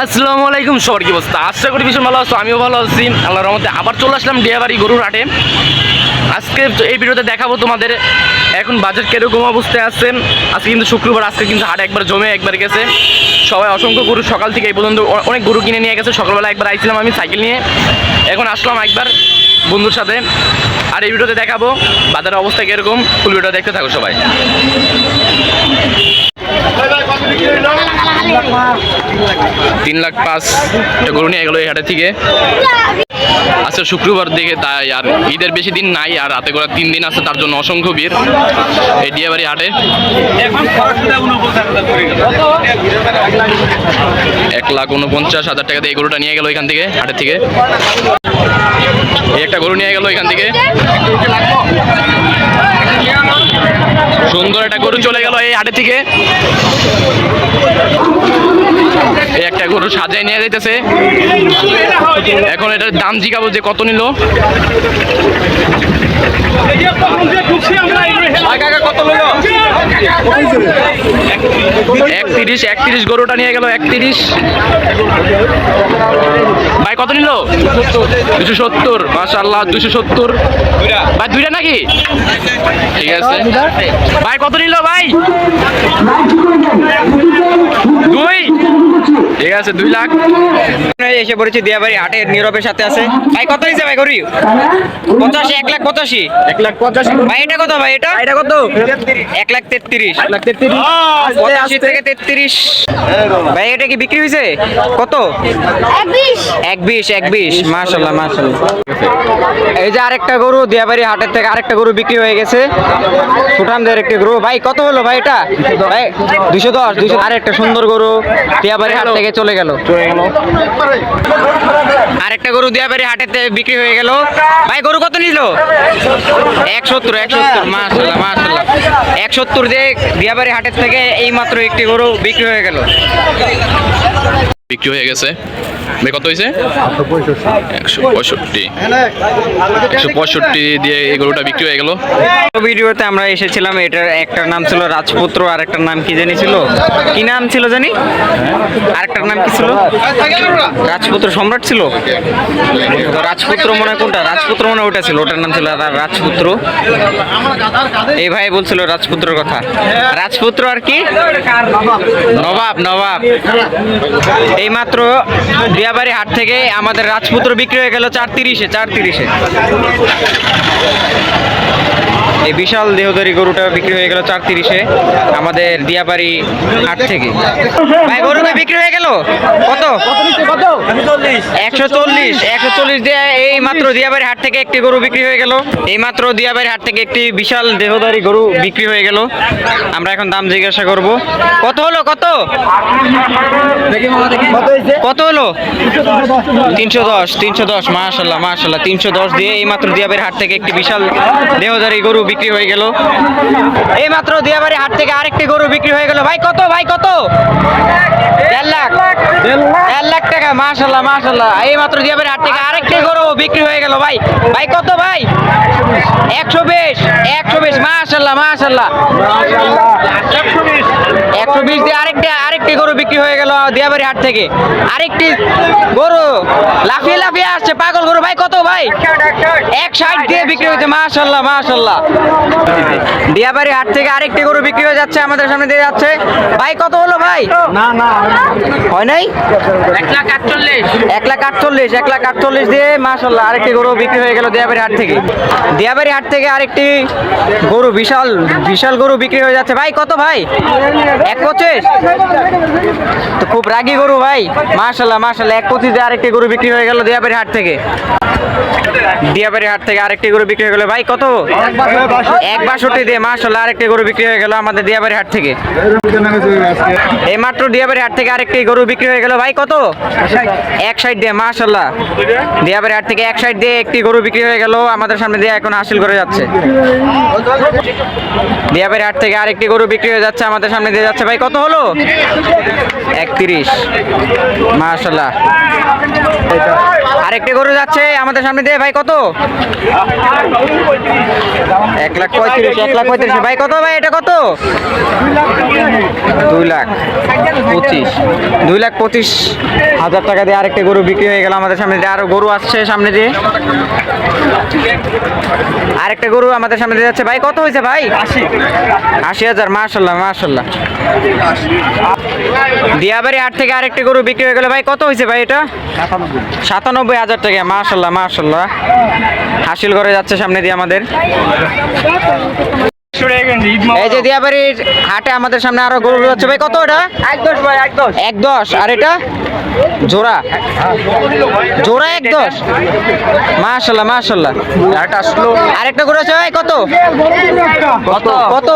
আসসালামু আলাইকুম, সবার কি অবস্থা? আশা করি ভীষণ ভালো আছো, আমিও ভালো আছি। আল্লাহর রহমতে আবার চলে আসলাম ডিয়াবাড়ি গরুর হাটে আজকে এই ভিডিওতে দেখাবো তোমাদের এখন বাজার কীরকম অবস্থায় আছে। আজকে কিন্তু শুক্রবার, আজকে কিন্তু হাট একবার জমে একবার গেছে। সবাই অসংখ্য গরু সকাল থেকে এই পর্যন্ত অনেক গরু কিনে নিয়ে গেছে। সকালবেলা একবার আইছিলাম আমি সাইকেল নিয়ে। এখন আসলাম একবার বন্ধুর সাথে। আর এই ভিডিওতে দেখাবো বাজারের অবস্থা কীরকম। ফুল ভিডিও দেখতে থাকো সবাই। তিন লাখ পাঁচ। একটা গরু নিয়ে গেলো এই হাটের থেকে। আচ্ছা শুক্রবার দিকে তাই আর ঈদের বেশি দিন নাই, আর হাতে করে তিন দিন আছে, তার জন্য অসংখ্য ভিড় এই ডিয়াবাড়ি হাটে। এক লাখ উনপঞ্চাশ হাজার টাকা দিয়ে গরুটা নিয়ে গেল এখান থেকে হাটের থেকে। একটা গরু নিয়ে গেল এখান থেকে। সুন্দর একটা গরু চলে গেল এই হাটের থেকে। একটা গরু সাজায় নিয়ে যাইতেছে। এখন এটার দাম জিগাবো যে কত নিল। একত্রিশ একত্রিশ গরুটা নিয়ে গেল একত্রিশ। ভাই কত নিল? দুশো সত্তর মাশাল্লাহ দুশো সত্তর। ভাই দুইটা নাকি? ঠিক আছে। ভাই কত নিল ভাই? দুই। ঠিক আছে দুই লাখ। এসে পড়েছি দিয়াবাড়ি হাটের নীরবের সাথে আছে। ভাই কত হয়েছে ভাই গরি? পঁচাশি এক লাখ পঁচাশি। এক লাখ পঁচাশি। ভাই এটা কত ভাই এটা? এটা কত? এক লাখ তেত্রিশ। লাখ তেত্রিশ। পঁচাশি থেকে তেত্রিশ। ভাই এটা কি বিক্রি হয়েছে কত? এক বিশ। এক বিশ মাশাল্লাহ মাশাল্লাহ এই যে আরেকটা গরু দিয়াবাড়ি হাটের থেকে আরেকটা গরু বিক্রি হয়ে গেছে। সুঠামদের একটি গরু। ভাই কত হলো ভাই এটা? ভাই দুশো দশ দুশো আরেকটা সুন্দর গরু দিয়াবাড়ি হাট থেকে চলে গেল। চলে গেল। আরেকটা গরু দিয়াবাড়ি হাটেতে বিক্রি হয়ে গেল। ভাই গরু কত নিল? এক সত্তর এক সত্তর মাশাল্লাহ মাশাল্লাহ এক সত্তর দিয়ে দিয়াবাড়ি হাটের থেকে এই মাত্র একটি গরু বিক্রি হয়ে গেল। বিক্রি হয়ে গেছে। কত হয়েছে? একশো পঁয়ষট্টি। একশো পঁয়ষট্টি দিয়ে এই গরুটা বিক্রি হয়ে গেল। ভিডিওতে আমরা এসেছিলাম, এটার একটার নাম ছিল রাজপুত্র, আর একটার নাম কি জানি ছিল? কি নাম ছিল জানি? আরেকটার নাম কি ছিল? রাজপুত্র সম্রাট ছিল? রাজপুত্র মনে কোনটা? রাজপুত্র মনে ওটা ছিল, ওটার নাম ছিল রাজপুত্র। এই ভাই বলছিল রাজপুত্রর কথা। রাজপুত্র আর কি? নবাব নবাব। এইমাত্র দিয়াবাড়ি হাট থেকে আমাদের রাজপুত্র বিক্রি হয়ে গেল চার তিরিশে চার তিরিশে। এই বিশাল দেহধারী গরুটা বিক্রি হয়ে গেল চার তিরিশে আমাদের দিয়াবাড়ি হাট থেকে। ভাই গরুটা বিক্রি হয়ে গেল? কত? একশো চল্লিশ একশো চল্লিশ দিয়ে এই মাত্র দিয়াবাড়ি হাট থেকে একটি গরু বিক্রি হয়ে গেল। এই মাত্র দিয়াবাড়ি হাট থেকে একটি বিশাল দেহধারী গরু বিক্রি হয়ে গেল। আমরা এখন দাম জিজ্ঞাসা করব। কত হলো? কত? কত হলো? তিনশো দশ তিনশো দশ, মাশাল্লাহ মাশাল্লাহ, তিনশো দশ দিয়ে এই মাত্র দিয়াবাড়ি হাট থেকে একটি বিশাল দেহধারী গরু বিক্রি হয়ে গেল। এই মাত্র দিয়াবাড়ি হাট থেকে আরেকটি গরু বিক্রি হয়ে গেল। ভাই কত ভাই কত? দেড় লাখ। দেড় লাখ। টাকা মাশাল্লাহ মাশাল্লাহ। এই মাত্র দিয়াবাড়ি হাট থেকে আরেকটি গরু বিক্রি হয়ে গেল। ভাই ভাই কত ভাই? একশো বিশ। বিশ মাশাল্লাহ মাশাল্লাহ একশো বিশ দিয়ে আরেকটি আরেকটি গরু বিক্রি হয়ে গেল দিয়াবাড়ি হাট থেকে। আরেকটি গরু লাফিয়ে লাফিয়ে আসছে পাগল গরু। ভাই কত ভাই? এক ষাট দিয়ে বিক্রি হয়েছে মাশাল্লাহ মাশাল্লাহ দিয়াবাড়ি হাট থেকে আরেকটি গরু বিক্রি হয়ে যাচ্ছে আমাদের সামনে দিয়ে যাচ্ছে। ভাই কত হলো ভাই? না না। হয় নাই? এক লাখ আটচল্লিশ। এক লাখ আটচল্লিশ এক লাখ আটচল্লিশ দিয়ে মাশাল্লাহ আরেকটি গরু বিক্রি হয়ে গেল দিয়াবাড়ি হাট থেকে। দিয়াবাড়ি হাট থেকে আরেকটি গরু বিশাল বিশাল গরু বিক্রি হয়ে যাচ্ছে। ভাই, কত ভাই? এক পঁচিশ? তো খুব রাগি গরু ভাই। মার্শাল্লাহ মার্শাল্লাহ এক পঁচিশ আরেকটি গরু বিক্রি হয়ে গেল দিয়াবাড়ি হাট থেকে। দিয়াবাড়ি হাট থেকে আরেকটি গরু বিক্রি হয়ে গেল। ভাই, কত? এক বাষট্টি দিয়ে মাশাল্লাহ আরেকটি গরু বিক্রি হয়ে গেল আমাদের দিয়াবাড়ি হাট থেকে। এই মাত্র দিয়াবাড়ি হাট থেকে আরেকটি গরু বিক্রি হয়ে গেল। ভাই, কত? এক সাইড দিয়ে মাশাল্লাহ দিয়াবাড়ি হাট থেকে এক সাইড দিয়ে একটি গরু বিক্রি হয়ে গেল। আমাদের সামনে দিয়ে এখন হাসিল করে যাচ্ছে। দিয়াবাড়ি হাট থেকে আরেকটি গরু বিক্রি হয়ে যাচ্ছে আমাদের সামনে দিয়ে যাচ্ছে। ভাই, কত হলো? একত্রিশ। মাশাল্লাহ আরেকটা গরু যাচ্ছে, আমাদের সামনে দিয়ে ভাই কত? এক লাখ পঁয়ত্রিশ, এক লাখ পঁয়ত্রিশ। ভাই কত ভাই, এটা কত? দুই লাখ পঁচিশ। দুই লাখ পঁচিশ হাজার টাকা দিয়ে আরেকটা গরু বিক্রি হয়ে গেল আমাদের সামনে দিয়ে। আরও গরু আসছে সামনে দিয়ে। আরেকটা গরু আমাদের সামনে দিয়ে যাচ্ছে। ভাই, কত হয়েছে ভাই? আশি হাজার মার্শাল্লাহ মার্শাল্লাহ দিয়াবাড়ি হাট থেকে আরেকটা গরু বিক্রি হয়ে গেল। ভাই, কত হয়েছে ভাই এটা? সাতানব্বই হাজার টাকা মার্শাল্লাহ মার্শাল্লাহ হাসিল করে যাচ্ছে সামনে দিয়ে আমাদের। এই যে দিয়াবাড়ির হাটে আমাদের সামনে আরও গরু যাচ্ছে ভাই কত এটা? এক দশ আর এটা? জোড়া? জোড়া এক দশ? মাশাল্লাহ মাশাল্লাহ। আসলো। আরেকটা গরু আছে ভাই কত? কত? কত?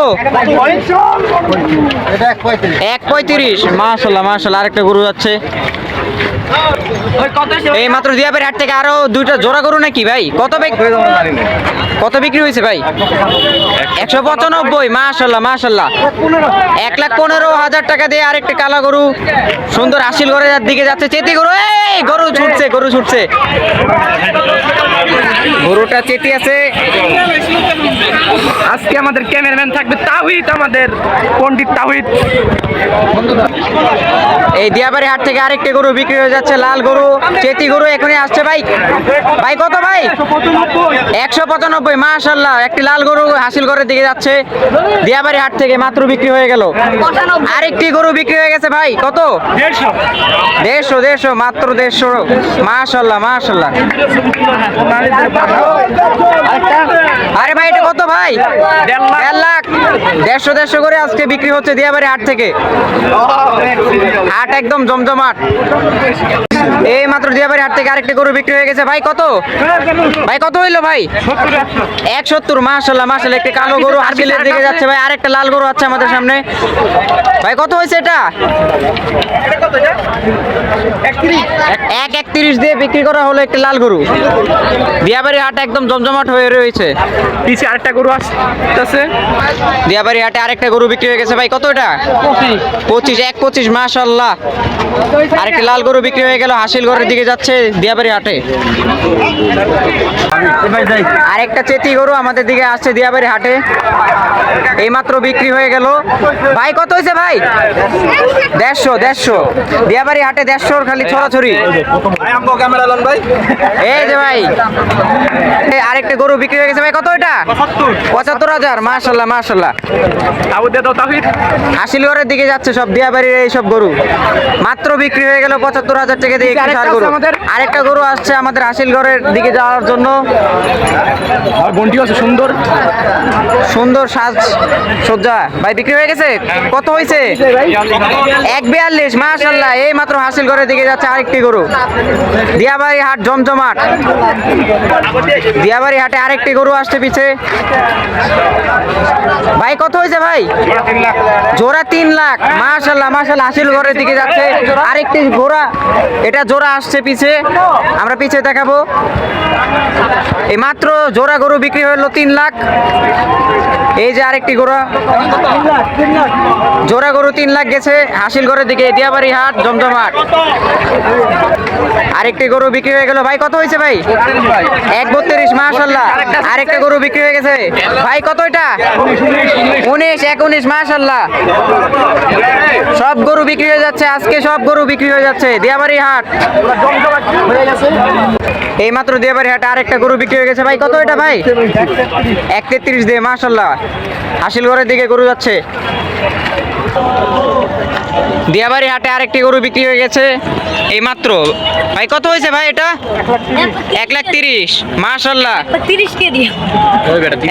এক পঁয়ত্রিশ। মাশাল্লাহ মাশাল্লাহ। আরেকটা গরু যাচ্ছে এই মাত্র দিয়াবের হাট থেকে আরও দুইটা জোড়া গরু নাকি ভাই? কত কত বিক্রি হয়েছে ভাই? একশো পঁচানব্বই, মাশাল্লাহ মাশাল্লাহ। এক লাখ পনেরো হাজার টাকা দিয়ে আরেকটা কালা গরু সুন্দর আশিল ঘরের দিকে যাচ্ছে। চেতি গরু, এই গরু ছুটছে গরু ছুটছে। গরুটা চেটে আছে। আজকে আমাদের ক্যামেরাম্যান থাকবে তাহিদ আমাদের পণ্ডিত তাহিদ এই দিয়াবাড়ি হাট থেকে আরেকটি গরু বিক্রি হয়ে যাচ্ছে লাল গরু চেতি গরু এখনই আসছে ভাই। ভাই কত ভাই? একশো পঁচানব্বই মাশাল্লাহ একটি লাল গরু হাসিল করে দিকে যাচ্ছে। দিয়াবাড়ি হাট থেকে মাত্র বিক্রি হয়ে গেল। আরেকটি গরু বিক্রি হয়ে গেছে ভাই কত? দেড়শো। দেড়শো মাত্র দেড়শো মাশাল্লাহ মাশাল্লাহ আরে ভাই এটা কত ভাই? দেড় লাখ। দেড় দেড়শো দেড়শো করে আজকে বিক্রি হচ্ছে দিয়াবাড়ি হাট থেকে। হাট একদম জমজমাট। এই মাত্র দিয়াবাড়ি হাট থেকে আরেকটা গরু বিক্রি হয়ে গেছে। ভাই কত? ভাই কত হইল ভাই? এক সত্তর মাসাল্লাহ মাসাল্লাহ একটি কালো গরু হাসিলের দিকে যাচ্ছে ভাই আরেকটা লাল গরু আছে আমাদের সামনে। ভাই কত হয়েছে এটা? এক- এক একত্রিশ দিয়ে বিক্রি করা হলো একটি লাল গরু। দিয়াবাড়ি হাট একদম জমজমাট হয়ে রয়েছে। পিছে আরেকটা গরু আসতেছে দিয়াবাড়ি হাটে আরেকটা গরু বিক্রি হয়ে গেছে। ভাই কত এটা? পঁচিশ। এক পঁচিশ মাশাল্লাহ আরেকটা লাল গরু বিক্রি হয়ে গেল হাসিল ঘরের দিকে যাচ্ছে দিয়াবাড়ি হাটে। আরেকটা চেতি গরু আমাদের দিকে আসছে দিয়াবাড়ি হাটে। এইমাত্র বিক্রি হয়ে গেল। ভাই কত হয়েছে ভাই? দেড়শো দেড়শো। দিয়াবাড়ি হাটে দেড়শোর খালি ছড়াছড়ি। এই যে ভাই। আরেকটা গরু বিক্রি হয়ে গেছে ভাই কত এটা? পঁচাত্তর। হাজার দে দাও ঘরের দিকে যাচ্ছে সব দিয়াবাড়ির এই সব গরু। মাত্র বিক্রি হয়ে গেল পঁচাত্তর হাজার টাকা দিয়ে আরেকটা গরু। আরেকটা গরু আসছে আমাদের হাসিল ঘরের দিকে যাওয়ার জন্য। আর বন্টি আছে সুন্দর। সুন্দর সাজ সজ্জা। ভাই বিক্রি হয়ে গেছে? কত হয়েছে এক বিয়াল্লিশ মাশাল্লাহ। এই মাত্র হাসিল ঘরের দিকে যাচ্ছে আরেকটি গরু। দিয়াবাড়ি হাট জমজমাট। দিয়াবাড়ি হাটে আরেকটি গরু আসছে পিছে। ভাই কত হয়েছে ভাই? জোড়া তিন লাখ। মাশাল্লাহ মাশাল্লাহ হাসিল ঘরের দিকে যাচ্ছে। আরেকটি ঘোড়া। এটা জোড়া আসছে পিছে। আমরা পিছে দেখাবো। এই মাত্র জোড়া গরু বিক্রি হলো তিন লাখ। এই যে আরেকটি গোড়া জোড়া গরু তিন লাখ গেছে। হাসিল ঘরের দিকে দিয়াবাড়ি হাট, জমজমাট। আরেকটি গরু বিক্রি হয়ে গেল। ভাই, কত হয়েছে ভাই? এক বত্রিশ, মাশাল্লাহ। আরেকটা গরু বিক্রি হয়ে গেছে। ভাই, কত এটা? উনিশ, এক উনিশ, মাশাল্লাহ। সব গরু বিক্রি হয়ে যাচ্ছে। আজকে সব গরু বিক্রি হয়ে যাচ্ছে। দিয়াবাড়ি হাট। এই মাত্র দিয়াবাড়ি হাটে আরেকটা গরু বিক্রি হয়ে গেছে ভাই। কত এটা ভাই? এক তেত্রিশ দিয়ে মাশাল্লাহ হাসিল ঘরের দিকে গরু যাচ্ছে। দিয়াবাড়ি হাটে আরেকটি গরু বিক্রি হয়ে গেছে। এই মাত্র ভাই কত হয়েছে ভাই এটা? এক লাখ তিরিশ মাশাল্লাহ তিরিশ।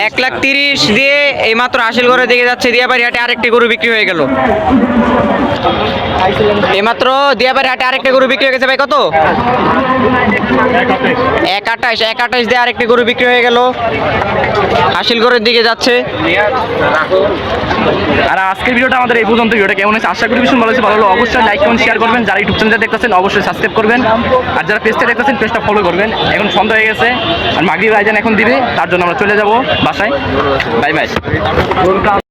এক লাখ তিরিশ দিয়ে এই মাত্র হাসিল ঘরের দিকে যাচ্ছে। দিয়াবাড়ি হাটে আরেকটি গরু বিক্রি হয়ে গেল। এইমাত্র দিয়াবাড়ি হাটে আরেকটা গরু বিক্রি হয়ে গেছে ভাই কত? এক আঠাশ এক আঠাশ দিয়ে আরেকটি গরু বিক্রি হয়ে গেল। হাসিল ঘরের দিকে যাচ্ছে। আর আজকের ভিডিওটা আমাদের এই পর্যন্ত। ভিডিওটা কেমন হয়েছে? আশা করি ভীষণ ভালো হয়েছে। ভালো হলে অবশ্যই লাইক কমেন্ট শেয়ার করবেন। যারা ইউটিউব চ্যানেল দেখতেছেন অবশ্যই সাবস্ক্রাইব করবেন। আর যারা পেজটা দেখতেছেন পেজটা ফলো করবেন। এখন সন্ধ্যা হয়ে গেছে। আর মাগরিব আয়োজন এখন দিবে। তার জন্য আমরা চলে যাব বাসায়। Bye bye